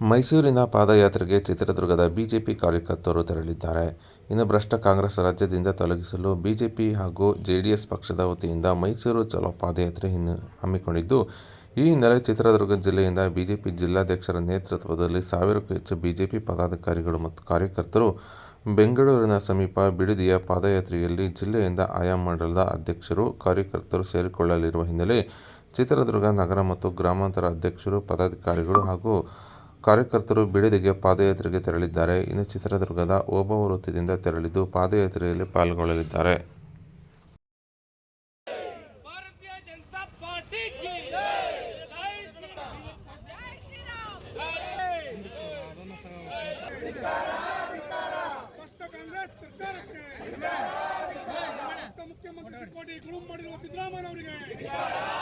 ಮೈಸೂರಿನ ಪಾದಯಾತ್ರೆಗೆ ಚಿತ್ರದುರ್ಗದ ಬಿಜೆಪಿ ಕಾರ್ಯಕರ್ತರು ತೆರಳಿದ್ದಾರೆ. ಇನ್ನು ಭ್ರಷ್ಟ ಕಾಂಗ್ರೆಸ್ ರಾಜ್ಯದಿಂದ ತೊಲಗಿಸಲು ಬಿಜೆಪಿ ಹಾಗೂ ಜೆಡಿಎಸ್ ಪಕ್ಷದ ವತಿಯಿಂದ ಮೈಸೂರು ಚಲೋ ಪಾದಯಾತ್ರೆ ಹಮ್ಮಿಕೊಂಡಿದ್ದು, ಈ ಹಿನ್ನೆಲೆ ಚಿತ್ರದುರ್ಗ ಜಿಲ್ಲೆಯಿಂದ ಬಿಜೆಪಿ ಜಿಲ್ಲಾಧ್ಯಕ್ಷರ ನೇತೃತ್ವದಲ್ಲಿ ಸಾವಿರಕ್ಕೂ ಹೆಚ್ಚು ಬಿಜೆಪಿ ಪದಾಧಿಕಾರಿಗಳು ಮತ್ತು ಕಾರ್ಯಕರ್ತರು ಬೆಂಗಳೂರಿನ ಸಮೀಪ ಬಿಡದಿಯ ಪಾದಯಾತ್ರೆಯಲ್ಲಿ ಜಿಲ್ಲೆಯಿಂದ ಆಯಾ ಮಂಡಲದ ಅಧ್ಯಕ್ಷರು, ಕಾರ್ಯಕರ್ತರು ಸೇರಿಕೊಳ್ಳಲಿರುವ ಹಿನ್ನೆಲೆ ಚಿತ್ರದುರ್ಗ ನಗರ ಮತ್ತು ಗ್ರಾಮಾಂತರ ಅಧ್ಯಕ್ಷರು, ಪದಾಧಿಕಾರಿಗಳು ಹಾಗೂ ಕಾರ್ಯಕರ್ತರು ಬಿಡದಿಗೆ ಪಾದಯಾತ್ರೆಗೆ ತೆರಳಿದ್ದಾರೆ. ಇನ್ನು ಚಿತ್ರದುರ್ಗದ ಓಬವ್ವ ವೃತ್ತದಿಂದ ತೆರಳಿದ್ದು ಪಾದಯಾತ್ರೆಯಲ್ಲಿ ಪಾಲ್ಗೊಳ್ಳಲಿದ್ದಾರೆ. ಮುಖ್ಯಮಂತ್ರಿ ಸಿದ್ದರಾಮಯ್ಯ ಅವರಿಗೆ.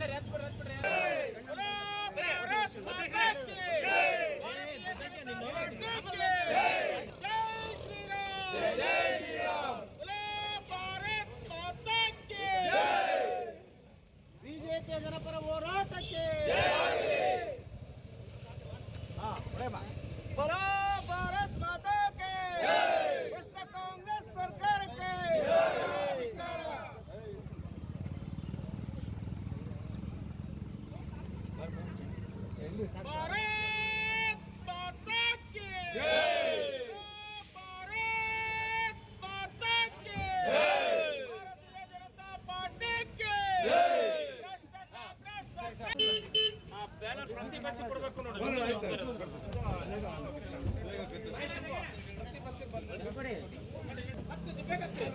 ரத்து ரத்து ಭಾರತ್ ಮಾತಾ ಕಿ ಜೈ ಭಾರತ್ ಮಾತಾ ಕಿ ಜೈ ಭಾರತೀಯ ಜನತಾ ಪಾರ್ಟಿ ಕಿ ಜೈ ರಾಷ್ಟ್ರ ಕಾಂಗ್ರೆಸ್ ಸರ್ಕಾರ ಆ ಬ್ಯಾನರ್ ಪ್ರತಿಭಟಿಸಿ ಕೊಡಬೇಕು ನೋಡಿ ಪ್ರತಿಭಟಿಸಿ ಬಂದ್ಬಿಡಿ 10 ರೂಪಾಯಿ ಕತ್ತೆ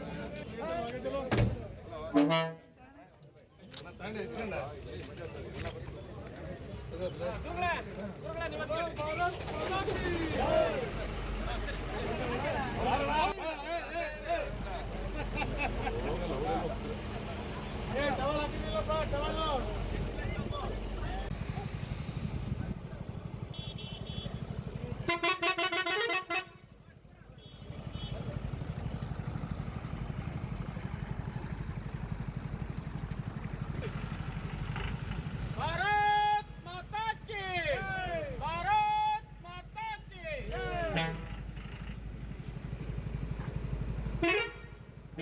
Đúng lên, đúng lên, nhưng mà tôi không có lớn, có lớn thì...